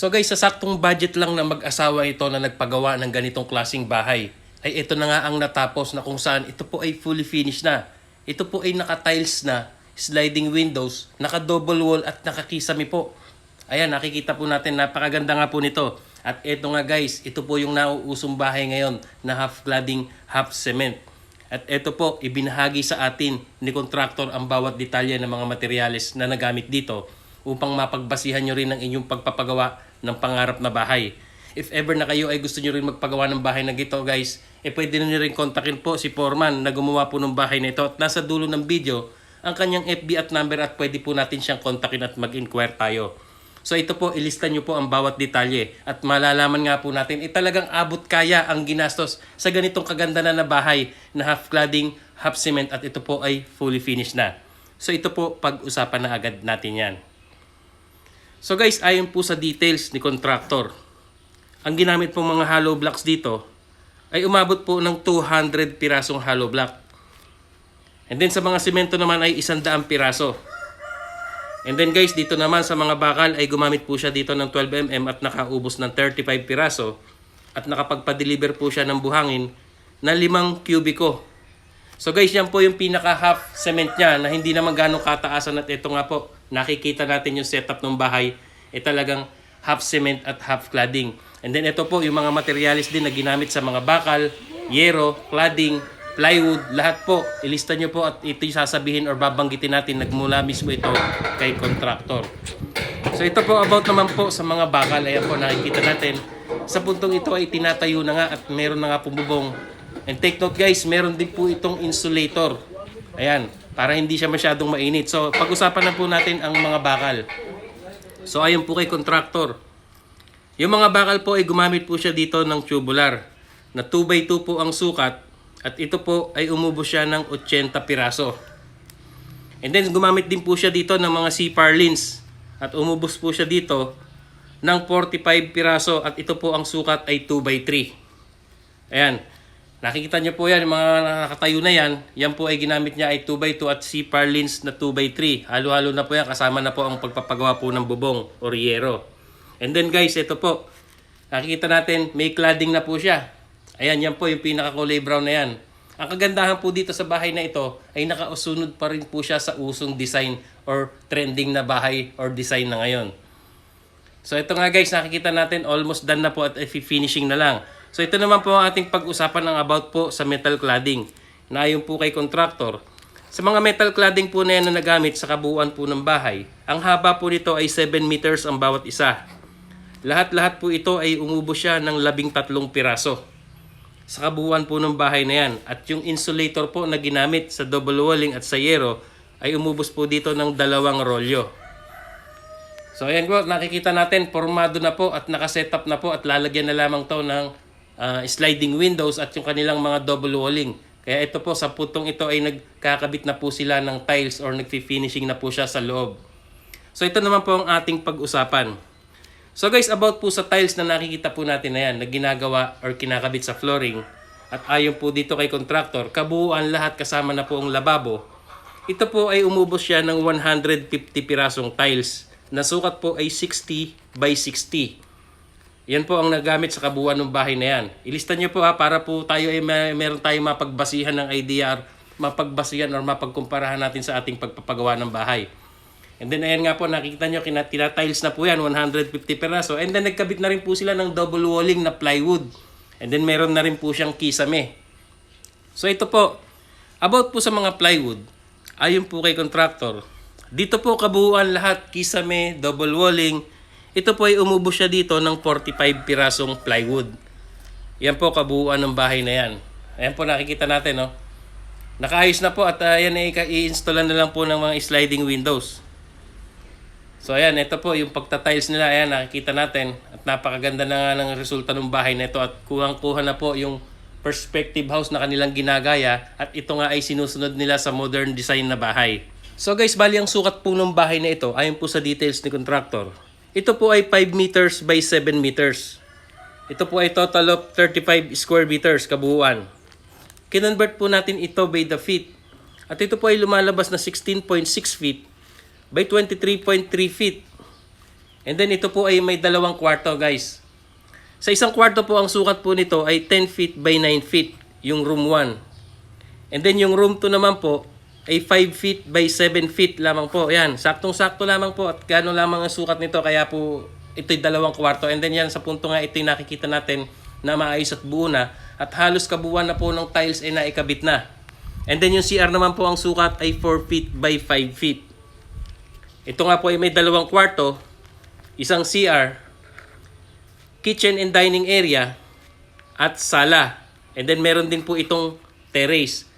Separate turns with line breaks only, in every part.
So guys, sa saktong budget lang na mag-asawa ito na nagpagawa ng ganitong klasing bahay, ay ito na nga ang natapos na kung saan ito po ay fully finished na. Ito po ay naka-tiles na, sliding windows, naka-double wall at nakakisami po. Ayan, nakikita po natin, napakaganda nga po nito. At ito nga guys, ito po yung nauusong bahay ngayon na half cladding, half cement. At ito po, ibinahagi sa atin ni kontraktor ang bawat detalye ng mga materyales na nagamit dito upang mapagbasihan nyo rin ang inyong pagpapagawa ng pangarap na bahay. If ever na kayo ay gusto nyo rin magpagawa ng bahay na gito guys, eh pwede nyo rin kontakin po si Foreman na gumawa po ng bahay na ito at nasa dulo ng video ang kanyang FB at number at pwede po natin siyang kontakin at mag-inquire tayo. So ito po, ilista nyo po ang bawat detalye at malalaman nga po natin, eh talagang abot kaya ang ginastos sa ganitong kaganda na na bahay na half cladding, half cement at ito po ay fully finished na. So ito po, pag-usapan na agad natin yan. So guys, ayon po sa details ni contractor, ang ginamit pong mga hollow blocks dito ay umabot po ng 200 pirasong hollow block. And then sa mga simento naman ay 100 piraso. And then guys, dito naman sa mga bakal ay gumamit po siya dito ng 12mm at nakaubos ng 35 piraso at nakapagpa-deliver po siya ng buhangin na 5 kubiko. So guys, yan po yung pinaka half cement niya na hindi naman ganong kataasan at ito nga po, nakikita natin yung setup ng bahay, eh talagang half cement at half cladding. And then ito po yung mga materialis din na ginamit sa mga bakal, yero, cladding, plywood, lahat po. Ilista nyo po at ito yung sasabihin or babanggitin natin nagmula mismo ito kay contractor. So ito po about naman po sa mga bakal. Ayan po nakikita natin. Sa puntong ito ay tinatayo na nga at meron na nga pumubong. And take note guys, meron din po itong insulator. Ayan, para hindi siya masyadong mainit. So pag-usapan na po natin ang mga bakal. So ayon po kay contractor. Yung mga bakal po ay gumamit po siya dito ng tubular na 2x2 po ang sukat at ito po ay umubos siya ng 80 piraso. And then gumamit din po siya dito ng mga C-par lins at umubos po siya dito ng 45 piraso at ito po ang sukat ay 2x3. Ayan. Nakikita niyo po yan, yung mga nakatayo na yan, yan po ay ginamit niya ay 2x2 at C-par lins na 2x3. Halo-halo na po yan, kasama na po ang pagpapagawa po ng bubong o riyero. And then guys, ito po, nakikita natin, may cladding na po siya. Ayan, yan po yung pinaka-kulay brown na yan. Ang kagandahan po dito sa bahay na ito ay nakausunod pa rin po siya sa usong design or trending na bahay or design na ngayon. So ito nga guys, nakikita natin almost done na po at finishing na lang. So ito naman po ang ating pag-usapan ng about po sa metal cladding. Na ayon po kay contractor, sa mga metal cladding po na yan na nagamit sa kabuuan po ng bahay, ang haba po nito ay 7 meters ang bawat isa. Lahat-lahat po ito ay umubo siya ng labing tatlong piraso sa kabuuan po ng bahay na yan. At yung insulator po na ginamit sa double walling at sa yero ay umubos po dito ng dalawang rolyo. So ayan po, nakikita natin, formado na po at nakasetup na po at lalagyan na lamang to ng ah, sliding windows at yung kanilang mga double walling. Kaya ito po, sa putong ito ay nagkakabit na po sila ng tiles or nagfi-finishing na po siya sa loob. So ito naman po ang ating pag-usapan. So guys, about po sa tiles na nakikita po natin na yan, na ginagawa or kinakabit sa flooring, at ayon po dito kay contractor, kabuuan lahat kasama na po ang lababo, ito po ay umubos siya ng 150 pirasong tiles, na sukat po ay 60 by 60. Yan po ang nagamit sa kabuuan ng bahay na yan. Ilista niyo po ha, para po tayo ay may, meron tayong mapagbasihan ng idea, mapagbasihan or mapagkumparahan natin sa ating pagpapagawa ng bahay. And then ayan nga po, nakikita nyo, kina- tina-tiles na po yan, 150 peraso. And then nagkabit na rin po sila ng double walling na plywood. And then meron na rin po siyang kisame. So ito po, about po sa mga plywood, ayon po kay contractor, dito po kabuuan lahat, kisame, double walling, ito po ay umubos siya dito ng 45 pirasong plywood. Yan po kabuuan ng bahay na yan. Ayan po nakikita natin, no? Nakaayos na po at uh, yan ay i-installan na lang po ng mga sliding windows. So ayan, ito po yung pagtatiles nila. Ayan, nakikita natin. At napakaganda na nga ng resulta ng bahay na ito. At kuhang-kuha na po yung perspective house na kanilang ginagaya. At ito nga ay sinusunod nila sa modern design na bahay. So guys, bali ang sukat po ng bahay na ito, ayon po sa details ni contractor. Ito po ay 5 meters by 7 meters. Ito po ay total of 35 square meters kabuuan. Kinonvert po natin ito by the feet. At ito po ay lumalabas na 16.6 feet by 23.3 feet. And then ito po ay may dalawang kwarto guys. Sa isang kwarto po ang sukat po nito ay 10 feet by 9 feet, yung room 1. And then yung room 2 naman po ay 5 feet by 7 feet lamang po. Ayan, saktong-sakto lamang po at gano'n lamang ang sukat nito kaya po ito'y dalawang kwarto. And then yan sa punto nga ito'y nakikita natin na maayos at buo na at halos kabuuan na po ng tiles ay naikabit na. And then yung CR naman po ang sukat ay 4 feet by 5 feet. Ito nga po ay may dalawang kwarto, isang CR, kitchen and dining area, at sala. And then meron din po itong terrace.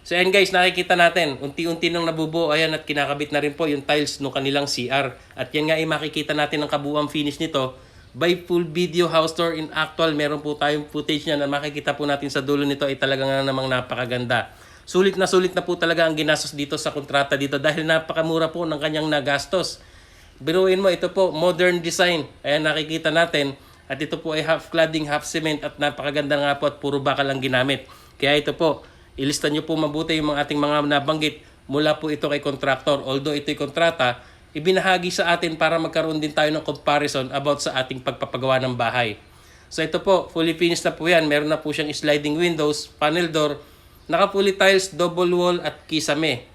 So ayan guys, nakikita natin, unti-unti nang nabubuo, ayan at kinakabit na rin po yung tiles ng kanilang CR. At yan nga ay makikita natin ang kabuuang finish nito by full video house tour in actual. Meron po tayong footage niya na makikita po natin sa dulo nito ay talaga nga namang napakaganda. Sulit na sulit na po talaga ang ginastos dito sa kontrata dito dahil napakamura po ng kanyang nagastos. Biruin mo, ito po, modern design. Ayan, nakikita natin. At ito po ay half cladding, half cement at napakaganda nga po at puro bakal ang ginamit. Kaya ito po, ilista nyo po mabuti yung mga ating mga nabanggit mula po ito kay contractor. Although ito'y kontrata, ibinahagi sa atin para magkaroon din tayo ng comparison about sa ating pagpapagawa ng bahay. So ito po, fully finished na po yan. Meron na po siyang sliding windows, panel door, naka-fully tiles, double wall at kisame.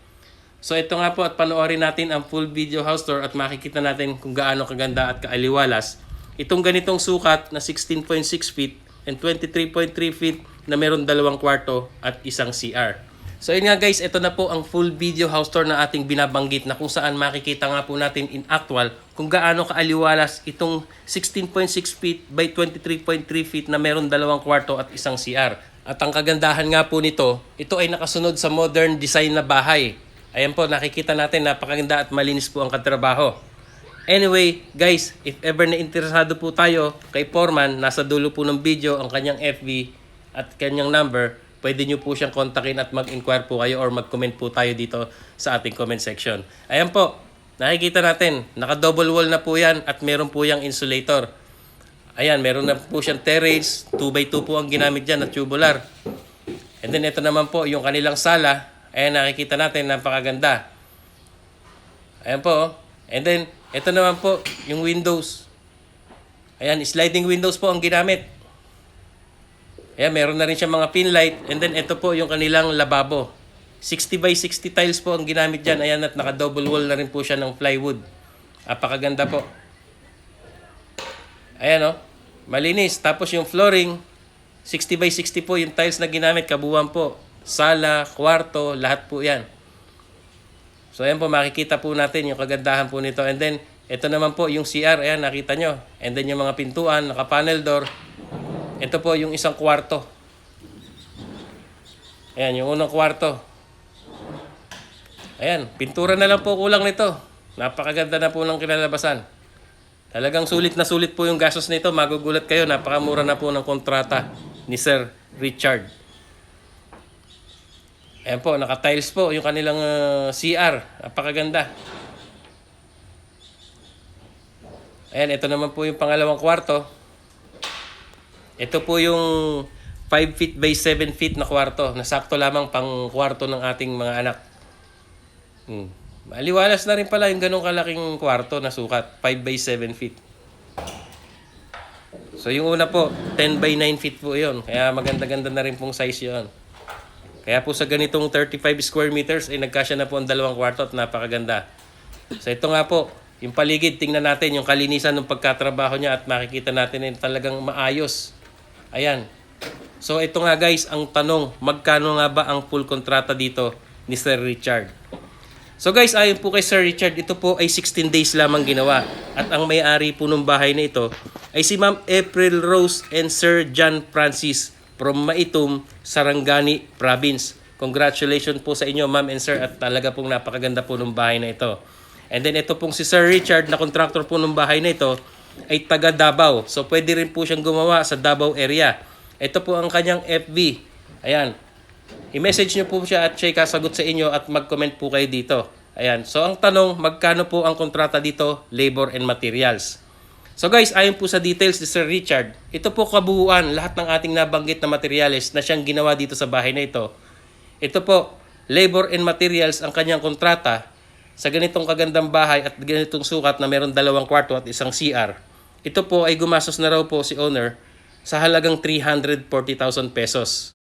So ito nga po at panoorin natin ang full video house tour at makikita natin kung gaano kaganda at kaaliwalas. Itong ganitong sukat na 16.6 feet and 23.3 feet na meron dalawang kwarto at isang CR. So yun nga guys, ito na po ang full video house tour na ating binabanggit na kung saan makikita nga po natin in actual kung gaano kaaliwalas itong 16.6 feet by 23.3 feet na meron dalawang kwarto at isang CR. At ang kagandahan nga po nito, ito ay nakasunod sa modern design na bahay. Ayan po, nakikita natin napakaganda at malinis po ang katrabaho. Anyway, guys, if ever na interesado po tayo kay Foreman, nasa dulo po ng video ang kanyang FB at kanyang number, pwede nyo po siyang kontakin at mag-inquire po kayo or mag-comment po tayo dito sa ating comment section. Ayan po, nakikita natin, naka-double wall na po yan at meron po yung insulator. Ayan, meron na po siyang terrace, 2x2 po ang ginamit dyan na tubular. And then ito naman po, yung kanilang sala, ayan nakikita natin, napakaganda. Ayan po, oh. and then ito naman po, yung windows. Ayan, sliding windows po ang ginamit. Ayan, meron na rin siya mga pin light. And then ito po yung kanilang lababo. 60 by 60 tiles po ang ginamit dyan. Ayan, at naka-double wall na rin po siya ng plywood. Apakaganda po. Ayan o. Malinis. Tapos yung flooring, 60 by 60 po yung tiles na ginamit. Kabuuan po. Sala, kwarto, lahat po yan. So ayan po, makikita po natin yung kagandahan po nito. And then, ito naman po yung CR. Ayan, nakita nyo. And then yung mga pintuan, naka-panel door. Ito po yung isang kwarto. Ayan, yung unang kwarto. Ayan, pintura na lang po kulang nito. Napakaganda na po ng kinalabasan. Talagang sulit na sulit po yung gastos nito. Magugulat kayo, napakamura na po ng kontrata ni Sir Richard. Ayan po, naka-tiles po yung kanilang uh, CR. Napakaganda. Ayan, ito naman po yung pangalawang kwarto. Ito po yung 5 feet by 7 feet na kwarto. Nasakto lamang pang kwarto ng ating mga anak. Hmm. Maliwalas na rin pala yung ganong kalaking kwarto na sukat. 5 by 7 feet. So yung una po, 10 by 9 feet po yon Kaya maganda-ganda na rin pong size yon Kaya po sa ganitong 35 square meters, ay nagkasya na po ang dalawang kwarto at napakaganda. So ito nga po, yung paligid, tingnan natin yung kalinisan ng pagkatrabaho niya at makikita natin na talagang maayos. Ayan. So ito nga guys, ang tanong, magkano nga ba ang full kontrata dito ni Sir Richard? So guys, ayon po kay Sir Richard, ito po ay 16 days lamang ginawa. At ang may-ari po ng bahay na ito ay si Ma'am April Rose and Sir John Francis from Maitum, Sarangani Province. Congratulations po sa inyo Ma'am and Sir at talaga pong napakaganda po ng bahay na ito. And then ito pong si Sir Richard na contractor po ng bahay na ito ay taga Davao. So pwede rin po siyang gumawa sa Davao area. Ito po ang kanyang FB. Ayan. I-message niyo po siya at siya kasagot sa inyo at mag-comment po kayo dito. Ayan. So ang tanong, magkano po ang kontrata dito? Labor and materials. So guys, ayon po sa details ni Sir Richard, ito po kabuuan lahat ng ating nabanggit na materials na siyang ginawa dito sa bahay na ito. Ito po, labor and materials ang kanyang kontrata sa ganitong kagandang bahay at ganitong sukat na meron dalawang kwarto at isang CR. Ito po ay gumastos na raw po si owner sa halagang 340,000 pesos.